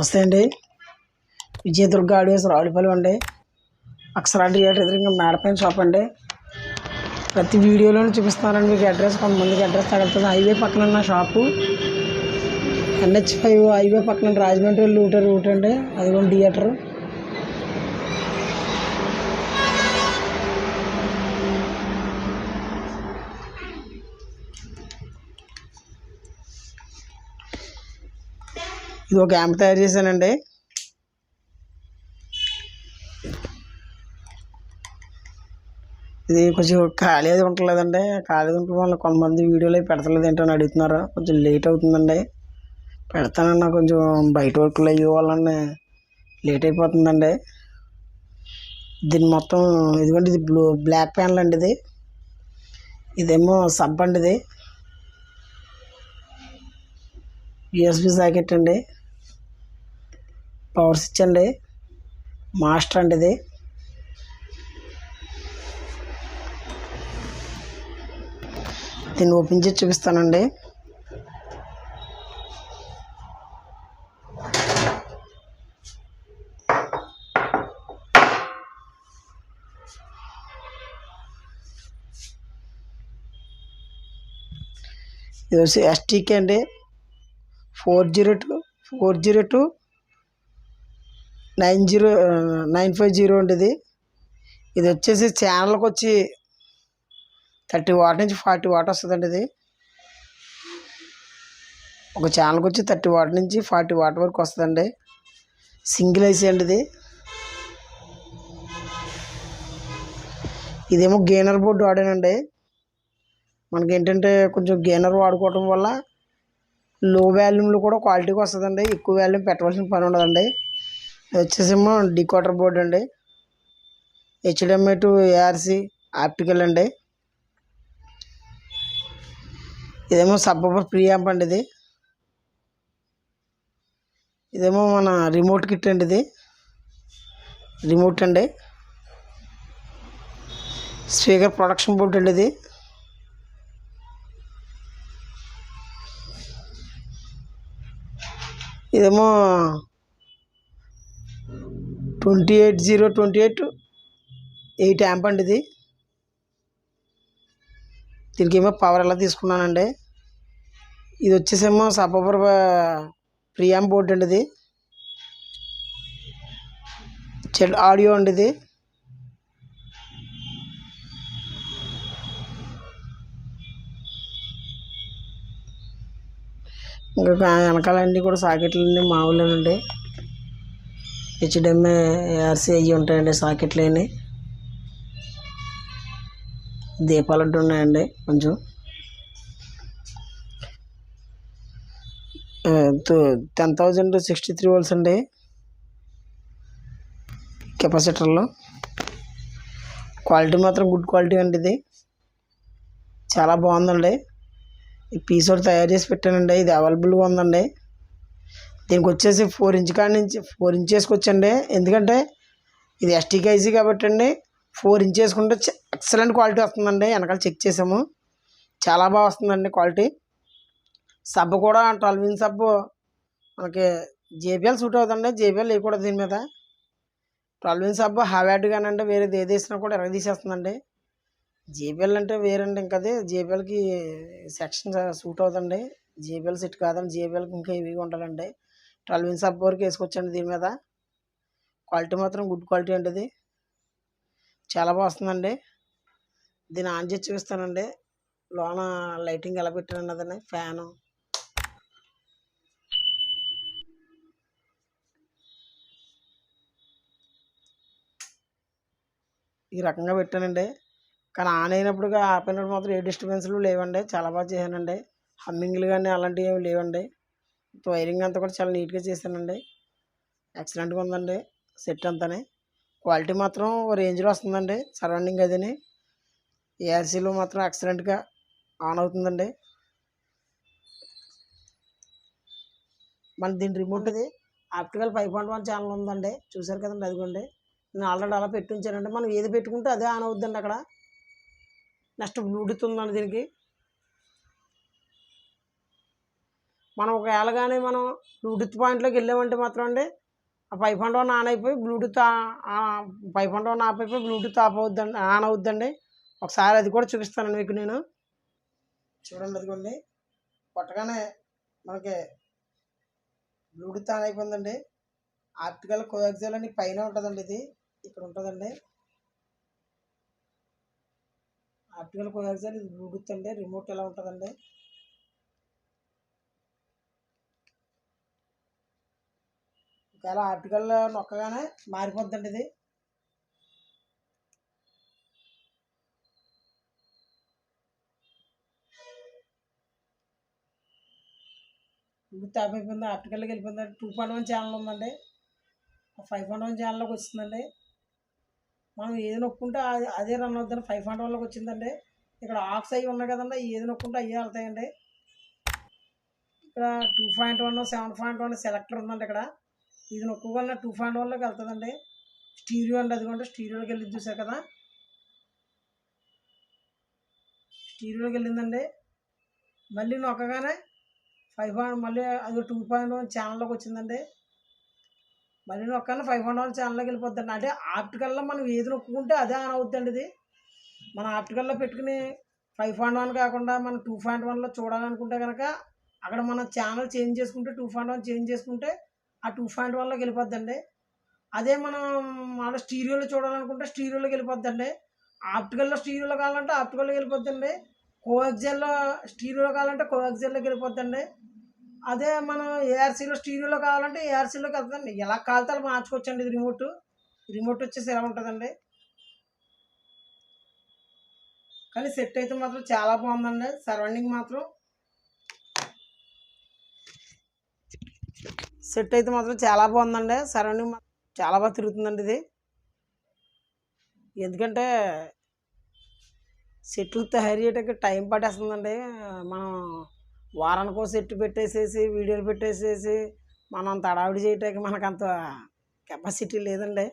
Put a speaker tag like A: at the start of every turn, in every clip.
A: నమస్తే అండి. విజయదుర్గ ఆడియోస్ రావులపల్లి అండి అక్షరా థియేటర్ ఎదురుగా మేడపైన షాప్ అండి. ప్రతి వీడియోలోనూ చూపిస్తున్నారండి మీకు అడ్రస్ కొంతమందికి అడ్రస్ తగులుతుంది. హైవే పక్కన ఉన్న షాపు ఎన్హెచ్ ఫైవ్ హైవే పక్కన రాజమండ్రి లూటర్ రూట్ అండి. అది కూడా థియేటర్ ఇది ఒక యాంప్ తయారు చేశానండి. ఇది కొంచెం ఖాళీ అది ఉండలేదండి. ఖాళీ ఉండటం వల్ల కొంతమంది వీడియోలు అవి పెడతలేదు ఏంటో అని అడుగుతున్నారు. కొంచెం లేట్ అవుతుందండి. పెడతానన్నా కొంచెం బయట వర్క్లు అయ్యే వాళ్ళని లేట్ అయిపోతుందండి. దీన్ని మొత్తం ఇదిగోండి ఇది బ్లూ బ్లాక్ ప్యాన్లు అండి ఇది. ఇదేమో సబ్ అండి ఇది. యూఎస్బి సాకెట్ అండి. పవర్స్ ఇచ్చండి. అండి మాస్టర్ అండి ఇది. దీన్ని ఓపెన్ చేసి చూపిస్తానండి. ఇది వచ్చి ఎస్టీకే అండి. Four zero two four zero two nine zero nine five zero అండి ఇది ఇది వచ్చేసి ఛానల్కి వచ్చి థర్టీ వాట్ నుంచి ఫార్టీ వాట్ వస్తుందండి ఇది. ఒక ఛానల్కి వచ్చి థర్టీ వాట్ నుంచి ఫార్టీ వాట్ వరకు వస్తుందండి. సింగిల్ ఐసీ అండి ఇది. ఇదేమో గేనర్ బోర్డు వాడానండి. మనకి ఏంటంటే కొంచెం గేనర్ వాడుకోవటం వల్ల లో వాల్యూమ్లో కూడా క్వాలిటీగా వస్తుందండి ఎక్కువ వాల్యూమ్ పెట్టవలసిన పని ఉండదండి. వచ్చేసేమో డికోటర్ బోర్డు అండి. హెచ్డిఎంఐ టు ఏఆర్సి ఆప్టికల్ అండి. ఇదేమో సబ్బర్ ప్రీ యాంప్ అండి ఇది. ఇదేమో మన రిమోట్ కిట్ అండి ఇది. రిమోట్ అండి. స్పీకర్ ప్రొడక్షన్ బోర్డు అండి ఇది. ఇదేమో twenty eight zero twenty eight eight amp అండి ఇది దీనికి ఏమో పవర్ ఎలా తీసుకున్నానండి. ఇది వచ్చేసేమో సబ్బర్ ప్రియామ్ బోర్డు అండి ఇది చెడ్ ఆడియో అండి ఇది ఇంకా వెనకాలన్నీ కూడా సాకెట్లన్నీ మామూలేనండి. హెచ్డిఎంఏ ఆర్సీ అవి ఉంటాయండి సాకెట్లు అయినాయి దీపాలు అంటూ ఉన్నాయండి కొంచెం. Ten thousand sixty three volts అండి. కెపాసిటర్లో. క్వాలిటీ మాత్రం గుడ్ క్వాలిటీ అండి ఇది. చాలా బాగుందండి. ఈ పీస్ ఒకటి తయారు చేసి పెట్టానండి ఇది అవైలబుల్గా ఉందండి. దీనికి వచ్చేసి ఫోర్ ఇంచ్ కాడి నుంచి ఫోర్ ఇంచ్ వేసుకొచ్చండి. ఎందుకంటే ఇది ఎస్టీకేజీ కాబట్టి అండి ఫోర్ ఇంచ్ వేసుకుంటే ఎక్సలెంట్ క్వాలిటీ వస్తుందండి. వెనకాల చెక్ చేసాము. చాలా బాగా వస్తుందండి క్వాలిటీ సబ్బు కూడా ట్వెల్వ్ ఇంచ్ సబ్బు. మనకి జేబిఎల్ సూట్ అవుతుందండి. జేబిఎల్ వేయకూడదు దీని మీద. ట్వెల్వ్ ఇంచ్ సబ్బు హ్యావాడ్ కానండి. వేరేది ఏది వేసినా కూడా ఎరగ తీసేస్తుందండి. జేబిఎల్ అంటే వేరండి ఇంకా అది. జేబిఎల్కి సెక్షన్ సూట్ అవుతుంది జేబిఎల్ సెట్ కాదండి. జేబిఎల్కి ఇంకా ఇవి ఉండాలండి. ట్వెల్వ్ ఇంచ్ అప్ వరకు వేసుకొచ్చండి దీని మీద. క్వాలిటీ మాత్రం గుడ్ క్వాలిటీ అండి ఇది. చాలా బాగా వస్తుందండి. దీన్ని ఆన్ చేసి చూపిస్తానండి. లోన లైటింగ్ ఎలా పెట్టాను అన్నదని ఫ్యాను. ఈ రకంగా పెట్టానండి. కానీ ఆన్ అయినప్పుడు ఆపినప్పుడు మాత్రం ఏ డిస్టర్బెన్స్లు లేవండి. చాలా బాగా చేశానండి. హమ్మింగ్లు కానీ అలాంటివి ఏమి లేవండి. వైరింగ్ అంతా కూడా చాలా నీట్గా చేశానండి. ఎక్సలెంట్గా ఉందండి. సెట్ అంతానే. క్వాలిటీ మాత్రం రేంజ్లో వస్తుందండి. సరౌండింగ్ అదిని. ఏసీలో మాత్రం ఎక్సలెంట్గా ఆన్ అవుతుందండి. మన దీని రిమోట్ ఇది optical five point one channel ఉందండి. చూసారు కదండి అదిగోండి. నేను ఆల్రెడీ అలా పెట్టి ఉంచానండి. మనం ఏది పెట్టుకుంటే అదే ఆన్ అవుద్దండి అక్కడ. నెక్స్ట్ బ్లూటూత్ ఉందండి దీనికి. మనం ఒకవేళ కానీ మనం బ్లూటూత్ పాయింట్లోకి వెళ్ళామంటే మాత్రం అండి ఆ పైప్ అండ్ ఆన్ ఆన్ అయిపోయి Bluetooth pipe and on off అయిపోయి బ్లూటూత్ ఆఫ్ అవుద్దండి ఆన్ అవుద్దండి. ఒకసారి అది కూడా చూపిస్తానండి మీకు నేను. చూడండి అదిగోండి. కొట్టగానే మనకి బ్లూటూత్ ఆన్ అయిపోయిందండి. ఆప్టికల్ కోయాక్సిల్ అని పైన ఉంటుందండి ఇది ఇక్కడ ఉంటుందండి. ఆప్టికల్ కోయాక్సిల్ ఇది బ్లూటూత్ అండి రిమోట్ ఎలా ఉంటుందండి? ఒకవేళ ఆర్టికల్ నొక్కగానే మారిపోద్దండి ఇది. బ్లూటూత్ ఆఫ్ అయిపోయింది ఆప్టికల్కి వెళ్ళిపోయింది టూ పాయింట్ వన్ ఛానల్ ఉందండి. ఫైవ్ పాయింట్ వన్ ఛానల్లోకి వచ్చిందండి. మనం ఏది నొక్కుంటే అదే రన్ అవుతుంది. ఫైవ్ పాయింట్ వన్లోకి వచ్చిందండి. ఇక్కడ ఆక్స్ అయ్యి ఉన్నాయి కదండి. ఏది నొక్కుంటే అయ్యే వెళ్తాయండి. ఇక్కడ two point one seven point one selector ఉందండి ఇక్కడ. ఇది నొక్కగలన టూ ఫాండ్ వన్లోకి వెళ్తుందండి. స్టీరియో అండి అదిగోండి స్టీరియోకి వెళ్ళి చూసా కదా? స్టీరియోకి వెళ్ళిందండి. మళ్ళీ నొక్కగానే ఫైవ్ పాయింట్ మళ్ళీ అది టూ పాయింట్ వన్ ఛానల్లోకి వచ్చిందండి. మళ్ళీ నొక్కగానే ఫైవ్ పాయింట్ వన్ ఛానల్లోకి వెళ్ళిపోద్దండి. అంటే ఆప్టికల్లో మనం ఏది నొక్కుంటే అదే ఆన్ అవుద్దండి ఇది. మన ఆప్టికల్లో పెట్టుకుని ఫైవ్ పాయింట్ వన్ కాకుండా మనం టూ పాయింట్ వన్లో చూడాలనుకుంటే కనుక అక్కడ మనం ఛానల్ చేంజ్ చేసుకుంటే టూ పాయింట్ వన్ చేంజ్ చేసుకుంటే ఆ టూ పాయింట్ వన్లోకి వెళ్ళిపోద్దండి. అదే మనం మన స్టీరియోలో చూడాలనుకుంటే స్టీరియోలోకి వెళ్ళిపోద్దండి. ఆప్టికల్లో స్టీరియోలో కావాలంటే ఆప్టికల్లోకి వెళ్ళిపోద్దండి. కోఎక్జెల్లో స్టీరియోలో కావాలంటే కోఎక్జెల్లోకి వెళ్ళిపోద్దండి. అదే మనం ఏఆర్సీలో స్టీరియోలో కావాలంటే ఏఆర్సీలోకి వెళ్తుందండి. ఎలా కాలితే అలా మార్చుకోవచ్చండి ఇది రిమోట్. రిమోట్ వచ్చేసి ఎలా ఉంటుందండి? కానీ సెట్ అయితే మాత్రం చాలా బాగుందండి. సరౌండింగ్ మాత్రం సెట్ అయితే మాత్రం చాలా బాగుందండి. సరౌండింగ్ చాలా బాగా తిరుగుతుందండి ఇది. ఎందుకంటే సెట్లు తయారు చేయడానికి టైం పట్టేస్తుందండి. మనం వారానికో సెట్ పెట్టేసేసి వీడియోలు పెట్టేసేసి మనం తడావిడి చేయటానికి మనకు అంత కెపాసిటీ లేదండి.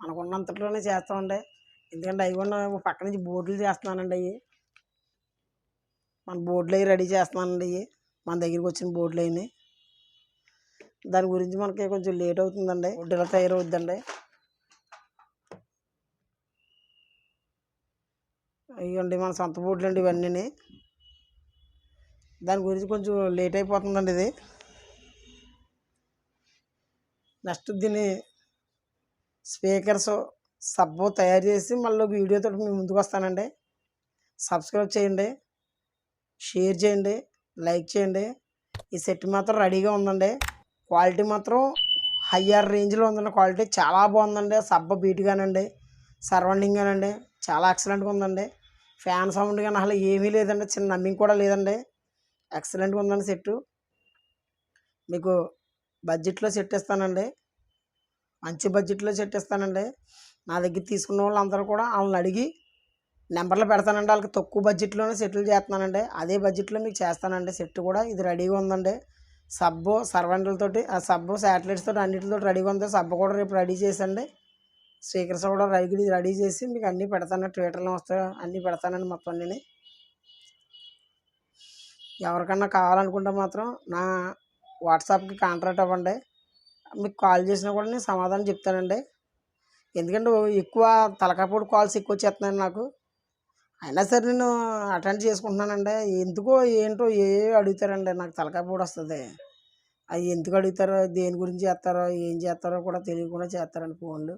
A: మనకు ఉన్నంతలోనే చేస్తామండి. ఎందుకంటే అవి కూడా పక్క నుంచి బోర్డులు చేస్తున్నానండి అవి. మన బోర్డులు అవి రెడీ చేస్తున్నానండి అవి. మన దగ్గరికి వచ్చిన బోర్డులు అయినాయి దాని గురించి మనకి కొంచెం లేట్ అవుతుందండి. బోర్డు ఎలా తయారవుద్దండి. ఇవ్వండి మన సొంత బోర్డులు అండి ఇవన్నీ దాని గురించి కొంచెం లేట్ అయిపోతుందండి ఇది. నెక్స్ట్ దీన్ని స్పీకర్స్ సబ్బు తయారు చేసి మళ్ళీ వీడియోతో మీ ముందుకు వస్తానండి. సబ్స్క్రైబ్ చేయండి షేర్ చేయండి లైక్ చేయండి. ఈ సెట్ మాత్రం రెడీగా ఉందండి. క్వాలిటీ మాత్రం హయ్యర్ రేంజ్లో ఉందండి. క్వాలిటీ చాలా బాగుందండి. సబ్బ బీట్గానండి. సరౌండింగ్ కానండి చాలా ఎక్సలెంట్గా ఉందండి. ఫ్యాన్ సౌండ్ కానీ అసలు ఏమీ లేదండి. చిన్న నమ్మింగ్ కూడా లేదండి. ఎక్సలెంట్గా ఉందండి సెట్టు. మీకు బడ్జెట్లో సెట్ ఇస్తానండి. మంచి బడ్జెట్లో సెట్ ఇస్తానండి. నా దగ్గర తీసుకున్న వాళ్ళందరూ కూడా వాళ్ళని అడిగి నెంబర్లు పెడతానండి. వాళ్ళకి తక్కువ బడ్జెట్లోనే సెటిల్ చేస్తున్నానండి. అదే బడ్జెట్లో మీకు చేస్తానండి. సెట్ కూడా ఇది రెడీగా ఉందండి. సబ్బు సర్వెంట్లతోటి ఆ సబ్బు శాటిలైట్స్తో అన్నింటితో అన్నిటితో రెడీగా ఉంది? సబ్బు కూడా రేపు రెడీ చేసండి స్పీకర్స్ కూడా రెడీ రెడీ చేసి మీకు అన్నీ పెడతాను ట్విట్టర్లో వస్తాయి. అన్నీ పెడతానండి మొత్తం అన్నీ ఎవరికన్నా కావాలనుకుంటే మాత్రం నా వాట్సాప్కి కాంటాక్ట్ అవ్వండి. మీకు కాల్ చేసినా కూడా నేను సమాధానం చెప్తానండి. ఎందుకంటే ఎక్కువ తలకాపూడి కాల్స్ ఎక్కువ వచ్చేస్తున్నాయి నాకు. అయినా సరే నేను అటెండ్ చేసుకుంటున్నానండి. ఎందుకో ఏంటో ఏ అడుగుతారండి. నాకు తలకాపూడి వస్తుంది. అవి ఎందుకు అడుగుతారో దేని గురించి చేస్తారో ఏం చేస్తారో కూడా తెలియకుండా చేస్తారండి ఫోన్లు.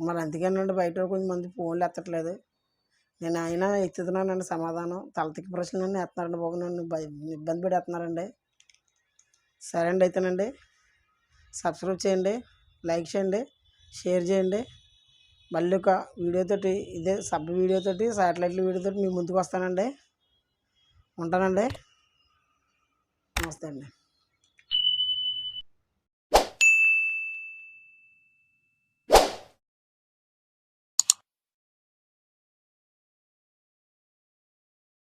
A: మరి అందుకేనండి బయట కొంతమంది ఫోన్లు ఎత్తట్లేదు. నేను అయినా ఎత్తుతున్నానండి సమాధానం. తలతికి ప్రశ్నలన్నీ ఎత్తున్నారండి బాబు. నన్ను ఇబ్బంది పెడేస్తున్నారండి. సరే అండి అయితేనండి. సబ్స్క్రైబ్ చేయండి. లైక్ చేయండి. షేర్ చేయండి. మళ్ళీ ఒక వీడియోతోటి ఇదే సబ్ వీడియోతోటి శాటిలైట్ల వీడియోతోటి మీ ముందుకు వస్తానండి. ఉంటానండి. నమస్తే అండి.